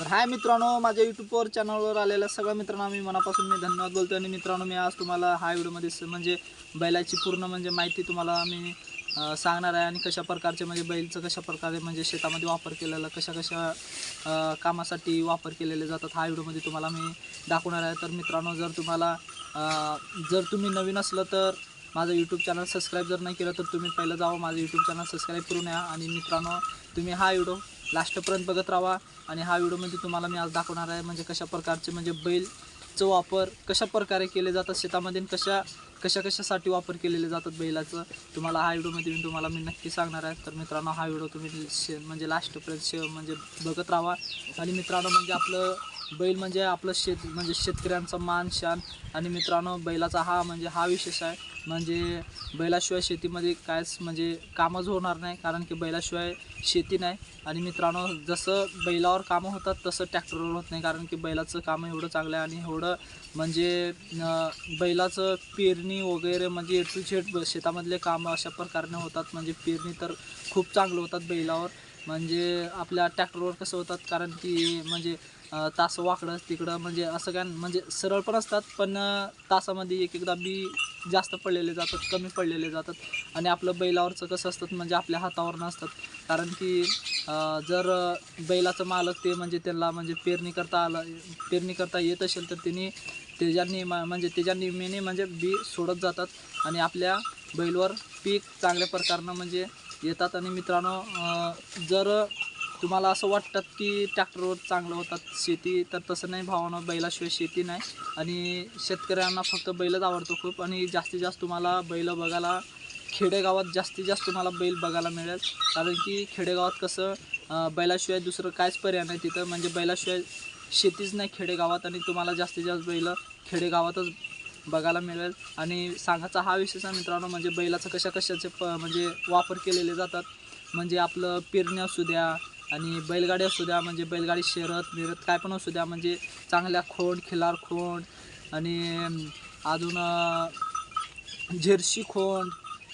तर हाय मित्रांनो माझ्या यूट्यूबवर चॅनलवर आलेल्या सगळ्या मित्रांनो मी मनापासून मी धन्यवाद बोलतो आणि मित्रांनो मी आज तुम्हाला हा व्हिडिओमध्ये म्हणजे बैलाची पूर्ण म्हणजे माहिती तुम्हाला मी सांगणार आहे. आणि कशा प्रकारचे म्हणजे बैलचं कशा प्रकारे म्हणजे शेतामध्ये वापर केलेला कशा कशा कामासाठी वापर केलेले जातात हा व्हिडिओमध्ये तुम्हाला मी दाखवणार आहे. तर मित्रांनो जर तुम्हाला जर तुम्ही नवीन असलं तर माझं यूट्यूब चॅनल सबस्क्राईब जर नाही केलं तर तुम्ही पहिलं जावं माझं यूट्यूब चॅनल सबस्क्राईब करून या. आणि मित्रांनो तुम्ही हा व्हिडिओ लास्टपर्यंत बघत राहा. आणि हा व्हिडिओमध्ये म्हणजे तुम्हाला मी आज दाखवणार आहे म्हणजे कशा प्रकारचे म्हणजे बैलचं वापर कशा प्रकारे केले जातात शेतामध्ये कशा कशा कशासाठी वापर केलेले जातात बैलाचं. तुम्हाला हा व्हिडिओमध्ये मी तुम्हाला मी नक्की सांगणार आहे. तर मित्रांनो हा व्हिडिओ तुम्ही शे म्हणजे लास्टपर्यंत शे म्हणजे बघत राहा. आणि मित्रांनो म्हणजे आपलं बैल म्हणजे आपलं शेत म्हणजे शेतकऱ्यांचा मान शान आणि मित्रांनो बैलाचा हा म्हणजे हा विशेष आहे. म्हणजे बैलाशिवाय शेतीमध्ये कायच म्हणजे कामच होणार नाही कारण की बैलाशिवाय शेती नाही. आणि मित्रांनो जसं बैलावर कामं होतात तसं ट्रॅक्टरवर होत नाही कारण की बैलाचं काम एवढं चांगलं आहे आणि एवढं म्हणजे बैलाचं पेरणी वगैरे म्हणजे ए टू झेड शेतामधले कामं अशा प्रकारने होतात. म्हणजे पेरणी तर खूप चांगलं होतात बैलावर. म्हणजे आपल्या ट्रॅक्टरवर कसं होतात कारण की म्हणजे तास वाकडं तिकडं म्हणजे असं काय म्हणजे सरळ पण असतात पण तासामध्ये एक एकदा बी जास्त पडलेले जातात कमी पडलेले जातात. आणि आपलं बैलावरचं कसं असतात म्हणजे आपल्या हातावर नसतात कारण की जर बैलाचं मालक ते म्हणजे त्यांना म्हणजे पेरणी करता आलं पेरणी करता येत असेल तर त्यांनी त्याच्या नियमा म्हणजे त्याच्या नियमेने म्हणजे बी सोडत जातात. आणि आपल्या बैलवर पीक चांगल्या प्रकारनं म्हणजे येतात. आणि मित्रांनो जर तुम्हाला असं वाटतात की ट्रॅक्टरवर चांगलं होतात शेती तर तसं नाही भावानं बैलाशिवाय शेती नाही. आणि शेतकऱ्यांना फक्त बैलच आवडतो खूप. आणि जास्तीत जास्त तुम्हाला बैल बघायला खेडेगावात जास्तीत जास्त तुम्हाला बैल बघायला मिळेल. कारण की खेडेगावात कसं बैलाशिवाय दुसरं काहीच पर्याय नाही तिथं. म्हणजे बैलाशिवाय शेतीच नाही खेडेगावात. आणि तुम्हाला जास्तीत जास्त बैल खेडेगावातच बघायला मिळेल. आणि सांगायचा हा विशेष आहे मित्रांनो म्हणजे बैलाचं कशा कशाचे प म्हणजे वापर केलेले जातात. म्हणजे आपलं पेरणी असू द्या आणि बैलगाडी असू द्या म्हणजे बैलगाडी शर्यत मिरत काय पण असू द्या म्हणजे चांगल्या खोंड खिलार खोंड आणि अजून झेरशी खोंड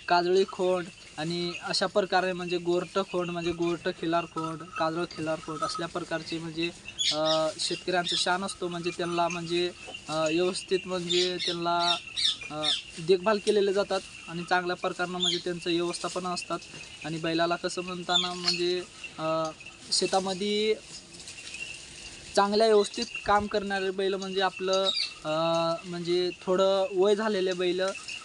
काजळी खोंड आणि अशा प्रकारे म्हणजे गोरटं खोंड म्हणजे गोरटं खिलार खोंड काजळ खिलार खोंड असल्या प्रकारचे म्हणजे शेतकऱ्यांचं शान असतो म्हणजे त्यांना म्हणजे व्यवस्थित म्हणजे त्यांना देखभाल केलेले जातात आणि चांगल्या प्रकारनं म्हणजे त्यांचं व्यवस्थापन असतात. आणि बैलाला कसं म्हणताना म्हणजे शेतामध्ये चांगल्या व्यवस्थित काम करणारे बैल म्हणजे आपलं म्हणजे थोडं वय झालेले बैल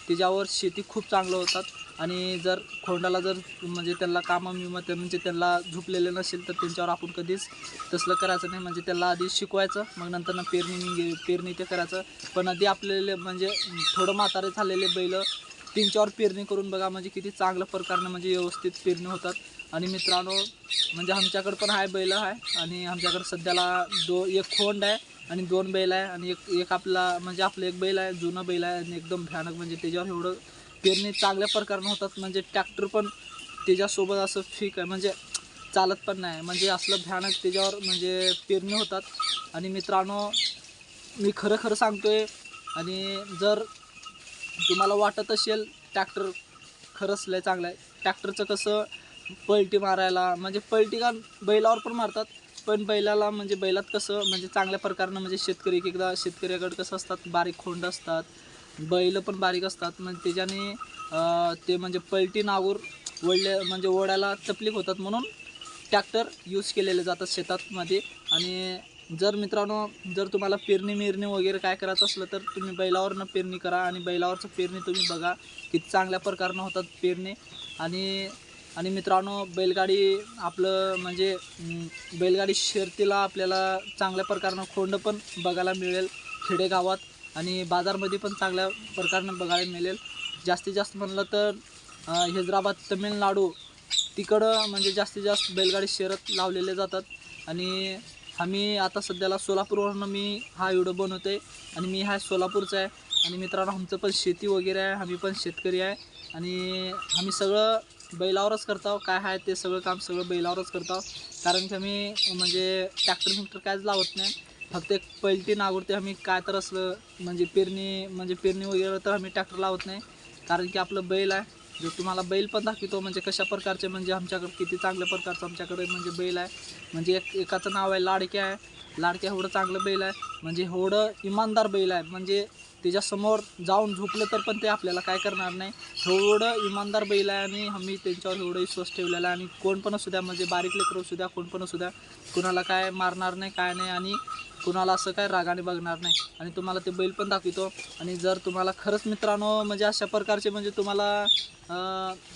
त्याच्यावर शेती खूप चांगलं होतात. आणि जर खोंडाला जर म्हणजे त्यांना कामं विमा ते म्हणजे त्यांना झुपलेले नसेल तर त्यांच्यावर आपण कधीच तसलं करायचं नाही. म्हणजे त्यांना आधी शिकवायचं मग नंतर ना पेरणी पेरणी ते करायचं. पण आधी आपल्याला म्हणजे थोडं म्हातारे झालेले बैल त्यांच्यावर पेरणी करून बघा म्हणजे किती चांगल्या प्रकारनं म्हणजे व्यवस्थित पेरणी होतात. आणि मित्रांनो म्हणजे आमच्याकडं पण आहे बैल आहे आणि आमच्याकडं सध्याला दो एक खोंड आहे. आणि दोन बैल आहे आणि एक एक आपला म्हणजे आपलं एक बैल आहे जुनं बैल आहे आणि एकदम भयानक म्हणजे त्याच्यावर एवढं पेरणी चांगल्या प्रकारनं होतात म्हणजे ट्रॅक्टर पण त्याच्यासोबत असं फिक आहे म्हणजे चालत पण नाही. म्हणजे असलं भयानक त्याच्यावर म्हणजे पेरणी होतात. आणि मित्रांनो मी खरं खरं सांगतोय आणि जर तुम्हाला वाटत असेल ट्रॅक्टर खरंच लय चांगलं आहे. ट्रॅक्टरचं कसं पलटी मारायला म्हणजे पलटी का बैलावर पण मारतात पण बैलाला म्हणजे बैलात कसं म्हणजे चांगल्या प्रकारनं म्हणजे शेतकरी एक एकदा शेतकऱ्याकडे कसं असतात बारीक खोंड असतात बैल पण बारीक असतात म्हणजे त्याच्याने ते म्हणजे पलटी नागूर वळले म्हणजे ओढायला तकलीफ होतात म्हणून ट्रॅक्टर यूज केलेले जातात शेतातमध्ये आणि जर मित्रांनो जर तुम्हाला पेरणी मिरणी वगैरे काय करायचं असलं तर तुम्ही बैलावरनं पेरणी करा आणि बैलावरचं पेरणी तुम्ही बघा की चांगल्या प्रकारनं होतात पेरणी. आणि आणि मित्रांनो बैलगाडी आपलं म्हणजे बैलगाडी शर्तीला आपल्याला चांगल्या प्रकारनं खोंड पण बघायला मिळेल खेडेगावात आणि बाजारमध्ये पण चांगल्या प्रकारनं बघायला मिळेल. जास्तीत जास्त म्हणलं तर हैदराबाद तमिळनाडू तिकडं म्हणजे जास्तीत जास्त बैलगाडी शर्यत लावलेले जातात. आणि आम्ही आता सध्याला सोलापूरवरून मी हा व्हिडिओ बनवतो आणि मी हा सोलापूरचा आहे. आणि मित्रांनो आमचं पण शेती वगैरे आहे आम्ही पण शेतकरी आहे. आणि आम्ही सगळं बैलावरच करतो काय आहे ते सगळं काम सगळं बैलावरच करतो कारण की आम्ही म्हणजे ट्रॅक्टर मिक्टर कायच लावत नाही. फक्त एक पलटी नागुरते आम्ही काय तर असलं म्हणजे पेरणी म्हणजे पेरणी वगैरे तर आम्ही ट्रॅक्टर लावत नाही. कारण की आपलं बैल आहे. जो तुम्हाला बैल पण दाखवतो म्हणजे कशा प्रकारचे म्हणजे आमच्याकडे किती चांगल्या प्रकारचं आमच्याकडे म्हणजे बैल आहे. म्हणजे एक एकाचं नाव आहे लाडक्या आहे. लाडक्या एवढं चांगलं बैल आहे. म्हणजे एवढं इमानदार बैल आहे. म्हणजे त्याच्यासमोर जाऊन झोपलं तर पण ते आपल्याला काय करणार नाही. थोडं इमानदार बैल आहे आणि आम्ही त्यांच्यावर एवढं विश्वास ठेवलेला आहे. आणि कोण पण असू द्या म्हणजे बारीक लेकर असू द्या कोण पण असू द्या कुणाला काय मारणार नाही काय नाही आणि कुणाला असं काय रागाने बघणार नाही. आणि तुम्हाला ते बैल पण दाखवतो. आणि जर तुम्हाला खरंच मित्रांनो म्हणजे अशा प्रकारचे म्हणजे तुम्हाला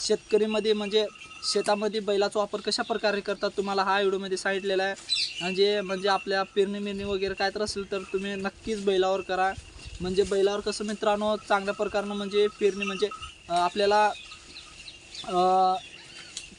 शेतकरीमध्ये म्हणजे शेतामध्ये बैलाचा वापर कशा प्रकारे करतात तुम्हाला हा व्हिडिओमध्ये सांगितलेला आहे. म्हणजे म्हणजे आपल्या पेरणी मिरणी वगैरे काय तर असेल तर तुम्ही नक्कीच बैलावर करा. म्हणजे बैलावर कसं मित्रांनो चांगल्या प्रकारनं म्हणजे पेरणी म्हणजे आपल्याला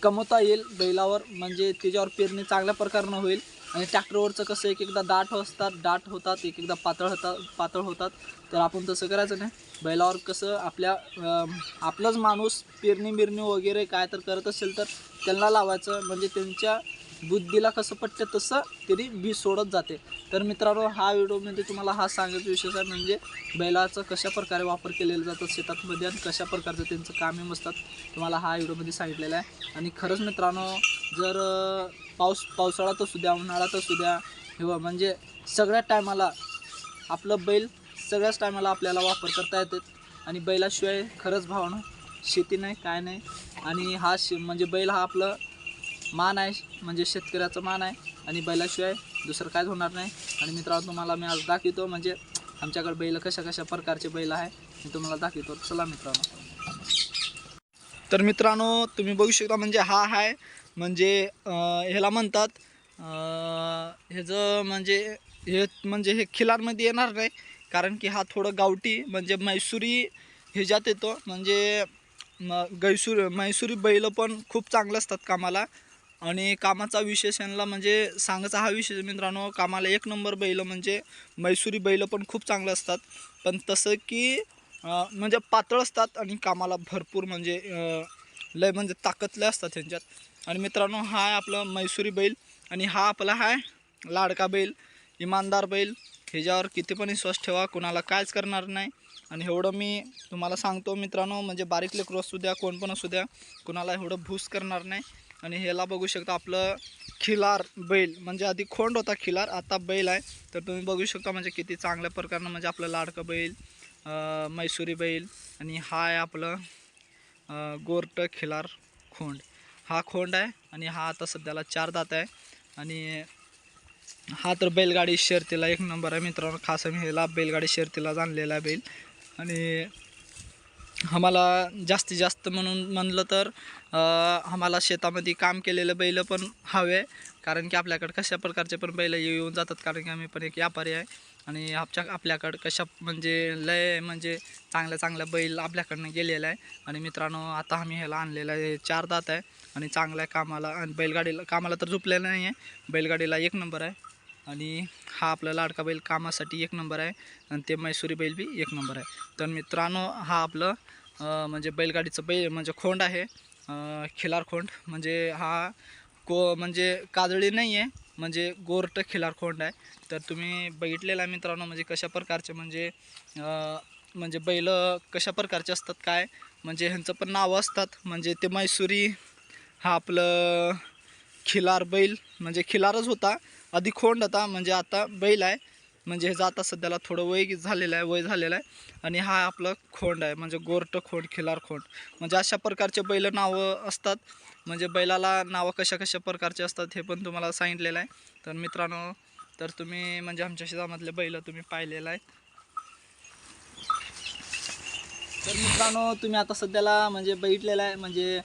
कमवता येईल बैलावर म्हणजे त्याच्यावर पेरणी चांगल्या प्रकारनं होईल. आणि ट्रॅक्टरवरचं कसं एक एकदा दाट असतात दाट होतात एक एकदा पातळ होतात पातळ होतात. तर आपण तसं करायचं नाही. बैलावर कसं आपल्या आपलंच आपलाच माणूस पेरणी बिरणी वगैरे काय तर करत असेल तर त्यांना लावायचं. म्हणजे त्यांच्या बुद्धीला कसं पटतं तसं तरी बी सोडत जाते. तर मित्रांनो हा व्हिडिओमध्ये तुम्हाला हा सांगायचा विशेष आहे म्हणजे बैलाचा कशा प्रकारे वापर केलेला जातं शेतातमध्ये आणि कशा प्रकारचं त्यांचं कामे असतात तुम्हाला हा व्हिडिओमध्ये सांगितलेला आहे. आणि खरंच मित्रांनो जर पाऊस पावसाळ्यात असू द्या उन्हाळ्यात असू द्या किंवा म्हणजे सगळ्या टायमाला आपलं बैल सगळ्याच टायमाला आपल्याला वापर करता येते आणि बैलाशिवाय खरंच भावना शेती नाही काय नाही. आणि हा शे म्हणजे बैल हा आपलं मान आहे म्हणजे शेतकऱ्याचं मान आहे आणि बैलाशिवाय दुसरं काहीच होणार नाही. आणि मित्रांनो तुम्हाला मी आज दाखवतो म्हणजे आमच्याकडे बैल कशा कशा प्रकारचे बैल आहे मी तुम्हाला दाखवतो. चला मित्रांनो. तर मित्रांनो तुम्ही बघू शकता म्हणजे हा आहे म्हणजे ह्याला म्हणतात ह्याचं म्हणजे हे म्हणजे हे खिलारमध्ये येणार नाही कारण की हा थोडं गावठी म्हणजे मैसुरी ह्याच्यात येतो. म्हणजे म गैसुरी मैसुरी बैल पण खूप चांगलं असतात कामाला. आणि कामाचा विशेष यांना म्हणजे सांगायचा हा विशेष मित्रांनो कामाला एक नंबर बैल म्हणजे मैसुरी बैल पण खूप चांगलं असतात. पण तसं की म्हणजे पातळ असतात आणि कामाला भरपूर म्हणजे लय म्हणजे ताकदले असतात त्यांच्यात. आणि मित्रांनो हा आहे आपलं मैसुरी बैल आणि हा आपला आहे लाडका बैल इमानदार बैल. ह्याच्यावर किती पण विश्वास ठेवा कुणाला कायच करणार नाही. आणि एवढं मी तुम्हाला सांगतो मित्रांनो म्हणजे बारीक लेकरू असू द्या कोण पण असू द्या कुणाला एवढं भूस करणार नाही. आणि ह्याला बघू शकता आपलं खिलार बैल. म्हणजे आधी खोंड होता खिलार आता बैल आहे. तर तुम्ही बघू शकता म्हणजे किती चांगल्या प्रकारनं म्हणजे आपलं लाडकं बैल मैसुरी बैल आणि हा आहे आपलं गोरट खिलार खोंड. हा खोंड आहे आणि हा आता सध्याला चार दात आहे. आणि हा तर बैलगाडी शर्तीला एक नंबर आहे मित्रांनो. खास आम्ही ह्याला बैलगाडी शर्तीला आणलेला आहे बैल. आणि आम्हाला जास्तीत जास्त म्हणून म्हणलं तर आम्हाला शेतामध्ये काम केलेलं बैल पण हवे कारण की आपल्याकडं कशा प्रकारचे पण बैल येऊन जातात कारण की आम्ही पण एक व्यापारी आहे. आणि आमच्या आपल्याकडं कशा म्हणजे लय म्हणजे चांगल्या चांगल्या बैल आपल्याकडनं गेलेला आहे. आणि मित्रांनो आता आम्ही ह्याला आणलेला आहे चार दात आहे. आणि चांगल्या कामाला आणि बैलगाडीला कामाला तर झुपलेलं नाही आहे बैलगाडीला एक नंबर आहे. आणि हा आपला लाडका बैल कामासाठी एक नंबर आहे आणि ते मैसुरी बैल बी एक नंबर आहे. तर मित्रांनो हा आपलं म्हणजे बैलगाडीचं बैल म्हणजे खोंड आहे. खिलार खोंड. म्हणजे हा को म्हणजे काजळी नाही आहे म्हणजे गोरट खिलार खोंड आहे. तर तुम्ही बघितलेला आहे मित्रांनो म्हणजे कशा प्रकारचे म्हणजे म्हणजे बैल कशा प्रकारचे असतात काय? म्हणजे ह्यांचं पण नावं असतात. म्हणजे ते मैसुरी हा आपलं खिलार बैल म्हणजे खिलारच होता. आधी खोंड होता म्हणजे आता बैल आहे. म्हणजे ह्याचं आता सध्याला थोडं वय झालेलं आहे वय झालेलं आहे. आणि हा आपलं खोंड आहे म्हणजे गोरट खोंड खिलार खोंड. म्हणजे अशा प्रकारचे बैल नावं असतात. म्हणजे बैलाला नावं कशा कशा प्रकारचे असतात हे पण तुम्हाला सांगितलेलं आहे. तर मित्रांनो तर तुम्ही म्हणजे आमच्या शेतामधले बैल तुम्ही पाहिलेलं आहे. तर मित्रांनो तुम्ही आता सध्याला म्हणजे बघितलेलं आहे म्हणजे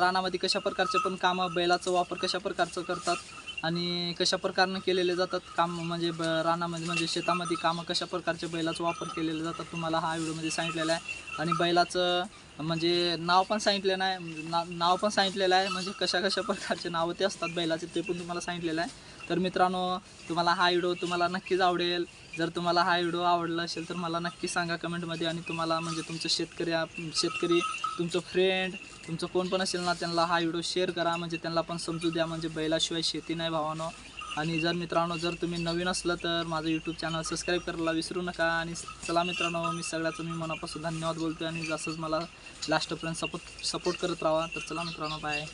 रानामध्ये कशा प्रकारचे पण कामं बैलाचा वापर कशा प्रकारचं करतात. आणि कशा प्रकारनं केलेले जातात काम म्हणजे ब रानामध्ये म्हणजे शेतामध्ये कामं कशा प्रकारचे बैलाचा वापर केलेले जातात तुम्हाला हा व्हिडिओमध्ये सांगितलेला आहे. आणि बैलाचं म्हणजे नाव पण सांगितलेलं आहे म्हणजे ना नाव पण सांगितलेलं आहे म्हणजे कशा कशा प्रकारचे नावं ते असतात बैलाचे ते पण तुम्हाला सांगितलेलं आहे. तर मित्रांनो तुम्हाला हा व्हिडिओ तुम्हाला नक्कीच आवडेल. जर तुम्हाला हा व्हिडिओ आवडला असेल तर मला नक्की सांगा कमेंटमध्ये आणि तुम्हाला म्हणजे तुमचं शेतकरी शेतकरी तुमचं फ्रेंड तुमचं कोण पण असेल ना त्यांना हा व्हिडिओ शेअर करा. म्हणजे त्यांना पण समजू द्या म्हणजे बैलाशिवाय शेती नाही भावानो. आणि जर मित्रांनो जर तुम्ही नवीन असलं तर माझं यूट्यूब चॅनल सबस्क्राईब करायला विसरू नका. आणि चला मित्रांनो मी सगळ्याचं मी मनापासून धन्यवाद बोलतो आणि जसंच मला लास्टपर्यंत सपोर्ट सपोर्ट करत राहा. तर चला मित्रांनो बाय